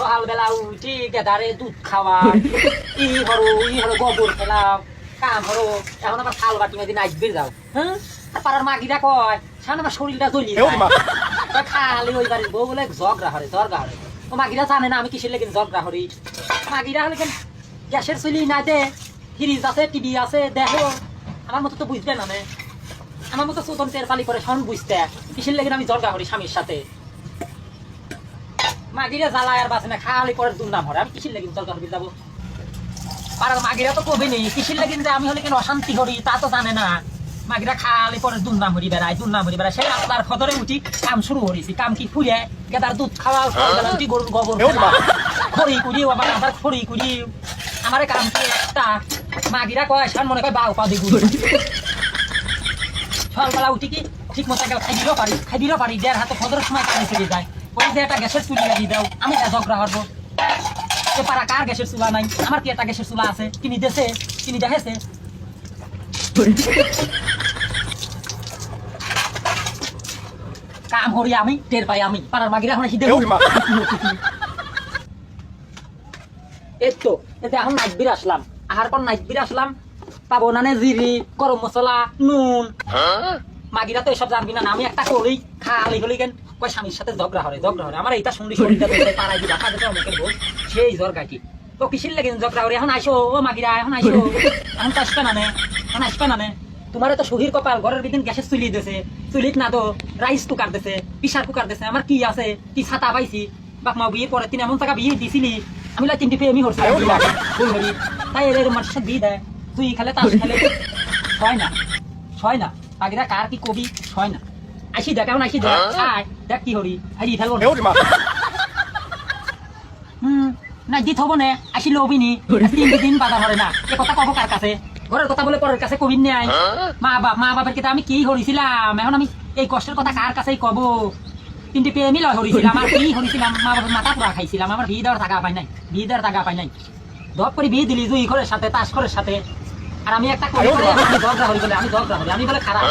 সকালবেলা উঠি গেদারে দুধ খাওয়া ই হরো ই হরো গোবর খেলাম কাম হরো। এখন আবার থাল বাটি মেদিন আসবে যাও। হ্যাঁ? পাড়ার মাগিরা কয় সামনে আমার শরীরটা জ্বলি খালি ওই বাড়ির বউ বলে ঝগড়া হরে ঝগড়া হরে। ও মাগিরা জানে না আমি কিসের লেগে ঝগড়া হরি। মাগিরা হলে কেন? গ্যাসের চুলি না দে ফ্রিজ আছে টিভি আছে দেখো আমার মতো তো বুঝবে না। আমার মতো চোদন টের পালি করে শোন বুঝতে কিসের লেগে আমি ঝগড়া করি স্বামীর সাথে? মাগিরা জ্বালায় আর বাঁচে না খালি করে দুর্নাম হরে আমি কিসের লেগে ঝগড়া করি যাব? পাড়ার মাগিরা তো কবে নেই কিসের লেগে যে আমি হলে কেন অশান্তি করি তা তো জানে না। মাগিরা খালি পরে দুর্নাম হরি বেড়ায় দুর্নাম হরি বেড়ায়। সেই আপনার খদরে উঠি কাম শুরু করেছি কাম কি ফুরিয়ে গেদার দুধ খাওয়া উঠি গরুর গোবর। খড়ি কুড়ি আবার আবার খড়ি কুড়ি আমার কাম কি একটা? মাগিরা কয় সান মনে কয় বাউ পা দিগুলো সকালবেলা উঠি কি ঠিক মতো খাই দিলেও পারি খাই দিলেও পারি দেড় হাতে খদরের সময় কাজে চলে যায়। ওই যে একটা গ্যাসের চুলি লাগিয়ে দাও। আমি ঝগড়া হব এ পাড়া কার গ্যাসের চুলা নাই? আমার কি একটা গ্যাসের চুলা আছে? কিনি দেশে কিনি দেখেছে কাম করি আমি টের পাই আমি। পাড়ার মাগিরা এখন হিদে এও এই তো এতে এখন নাইট বির আসলাম। আহার পর নাইট বির আসলাম। পাবো না নে জিরি গরম মশলা নুন। মাগিরা তো এসব জানবি না আমি একটা করি খালি হলি কেন? কয় স্বামীর সাথে ঝগড়া হরে ঝগড়া হরে আমার এইটা শুনলি শরীরটা পাড়াই দি দেখা যেতে অনেকের বউ? সেই জ্বর কাটি তো কিসির লেগে ঝগড়া করে? এখন আইসো ও মাগিরা এখন আইসো। এখন তো আসবে না নে এখন আসবে না নে। তোমার তো শহীর কপাল ঘরের বিদিন গ্যাসের চুলি দিছে চুলিত না তো রাইস কুকার দিছে প্রেসার কুকার দিছে আমার কি আছে? কি ছাতা পাইছি? বাপ মা বিয়ে পরে তিনি এমন টাকা বিয়ে দিছিলি। আমি লাই তিনটি পেয়ে আমি হরছি হরি তাই এর মানুষের সাথে দিয়ে দেয়। তুই খেলে তাস খেলে। ছয় না। হয় না। বাকিরা কার কি কবি? হয় না। আইসি দেখ এখন আইসি দেখ আয় দেখ কি হরি এও মা। হুম না দিত হব না আসি লবিনি তিন দিন বাধা ধরে না। এ কথা কব কার কাছে? ঘরের কথা বলে পরের কাছে কবির নেই মা বাপ মা বাপের কথা আমি কি হরিছিলাম এখন আমি এই কষ্টের কথা কার কাছেই কব? তিনটি পেয়ে মিলয় হরিছিলাম আর কি হরিছিলাম মা বাপের মাথা পুরা খাইছিলাম আমার বিয়ে দেওয়ার টাকা পাই নাই। বিয়ে দেওয়ার টাকা পাই নাই। ধপ করে বিয়ে দিলি দুই ঘরের সাথে তাস ঘরের সাথে। আর আমি একটা করি আমি ঝগড়া হরি বলে আমি ঝগড়া হরি আমি বলে খারাপ